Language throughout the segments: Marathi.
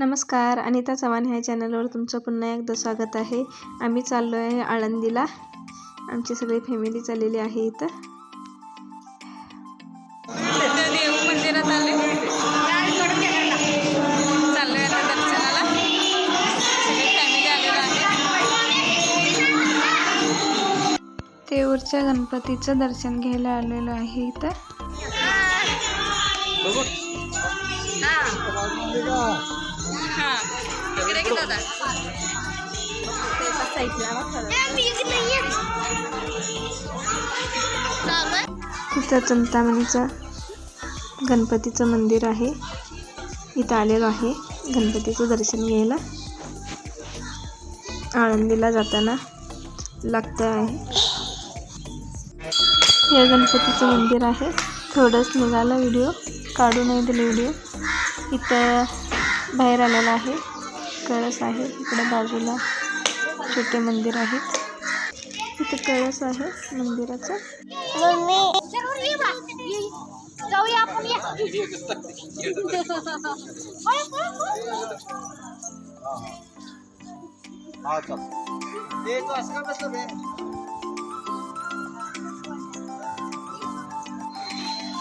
नमस्कार अनिता चव्हाण ह्या चॅनलवर तुमचं पुन्हा एकदा स्वागत आहे. आम्ही चाललो आहे आळंदीला. आमची सगळी फॅमिली चाललेली आहे इथं. देव मंदिरात आले चाललोय आता दर्शनाला सगळी फॅमिली आलेलं आहे देऊरच्या गणपतीचं दर्शन घ्यायला आलेलो आहे इथं. हा. इकडे किती होता इथं चिंतामणीचं गणपतीचं मंदिर आहे. इथं आलेलो आहे. गणपतीचं दर्शन घ्यायला. आळंदीला जाताना लागतं आहे. हे गणपतीचं मंदिर आहे. थोडंच निघाला व्हिडिओ. काढू नाही दिले व्हिडिओ. इथं बाहेर आलेला आहे. कळस आहे. इकडे बाजूला छोटे मंदिर आहेत इथं कळस आहे मंदिराचं. जाऊया आपण या.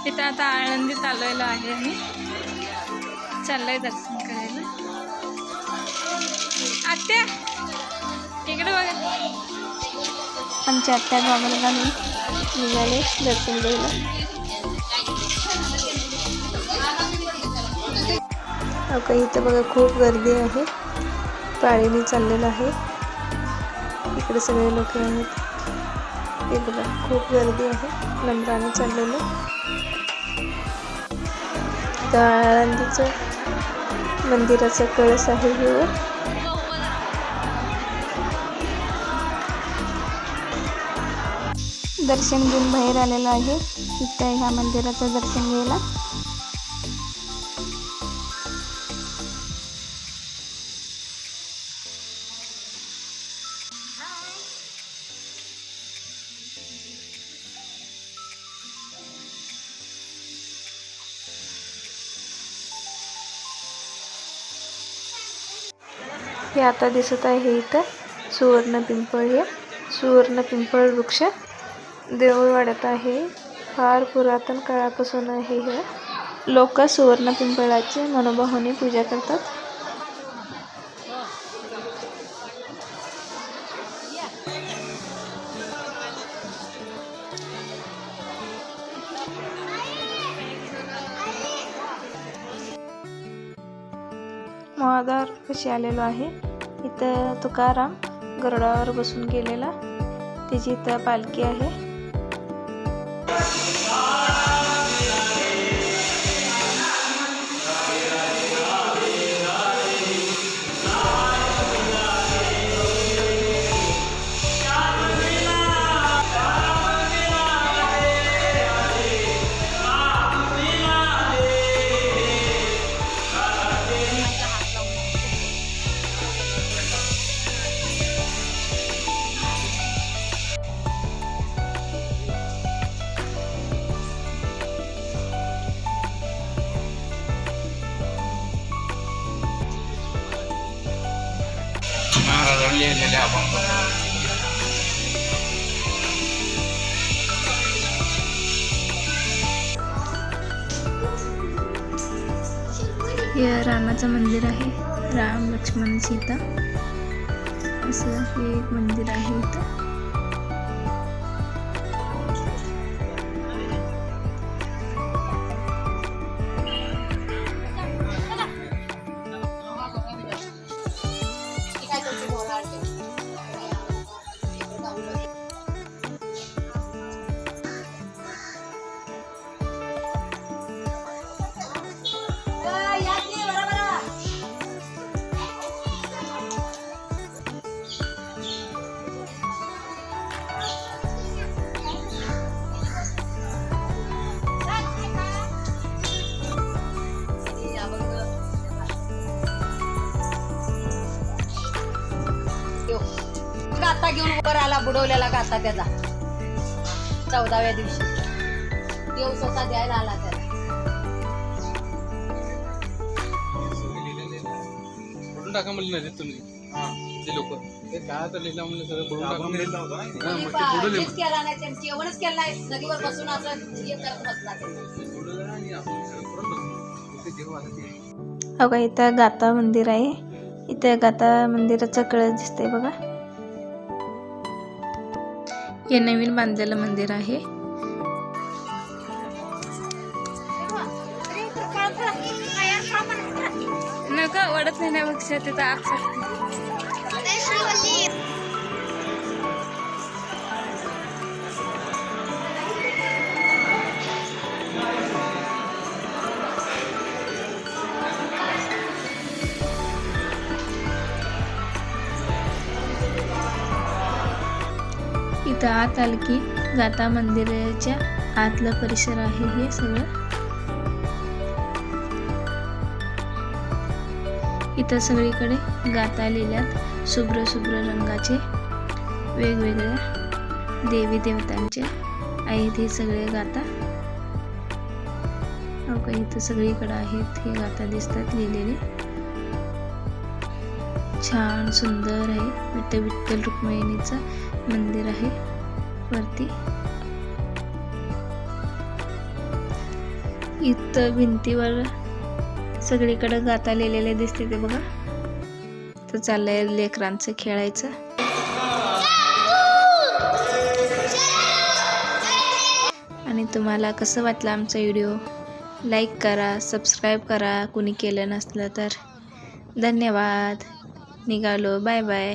इथं आता आळंदीत आलेलो आहे आम्ही. चाललंय दर्शन करायला. आत्या इकडे बघा. आमच्या आत्या बाबाला घालून निघाले दर्शन द्यायला अगं इथं बघा खूप गर्दी आहे. पाळीने चाललेलं आहे. इकडे सगळे लोक आहेत. हे बघा खूप गर्दी आहे. नम्राने चाललेलं. तर आळंदीचं मंदिराचा कळस आहे हे दर्शन घेऊन बाहेर आलेलं आहे. इथं ह्या मंदिराचं दर्शन घ्यायला. हे आता दिसत आहे इथं. सुवर्ण पिंपळ हे. सुवर्ण पिंपळ वृक्ष देऊळवाड्यात आहे. फार पुरातन काळापासून आहे हे. लोक सुवर्ण पिंपळाची मनोभावाने पूजा करतात. महाद्वार कशी आलेलो आहे. इथं तुकाराम गरुडावर बसून गेलेला. त्याची इथं पालखी आहे. महाराजांनी अभंग हे रामाचं मंदिर आहे. राम लक्ष्मण सीता. असं हे एक मंदिर आहे इथं. गाता घेऊन वर आला बुडवलेला गाता त्याचा. चौदाव्या दिवशी. देव स्वतः द्यायला आला त्याला. टाका म्हणले तुम्ही. ते लोक. ते काय लिहिलं म्हणलं सगळं बुडून. हा, केला नाही जेवणच केलं नाही. नदीवर बसून असं हे करत बसला आणि आपण हो इथं गाता मंदिर आहे. इथं गाता मंदिराचं कळस दिसतंय बघा. हे नवीन बांधलेलं मंदिर आहे. नका वाढत नाही पेक्षा तिथं आग इथं आत आलं की गाता मंदिराच्या आतला परिसर आहे हे सगळं. इथं सगळीकडे गाता लिहिल्यात शुभ्र शुभ्र रंगाचे वेगवेगळ्या देवी देवतांचे. आहेत हे सगळे गाता. इथं सगळीकडे आहेत हे गाता दिसतात लिहिलेले. छान सुंदर आहे. विठ्ठल विठ्ठल रुक्मिणीचं मंदिर आहे वरती. इथं भिंतीवर सगळीकडे गाता लिहिलेले दिसते ते बघा. तर चाललंय लेकरांचं खेळायचं. आणि तुम्हाला कसं वाटलं आमचा व्हिडिओ? लाईक करा सबस्क्राईब करा. कुणी केलं नसलं तर. धन्यवाद. निघालो बाय बाय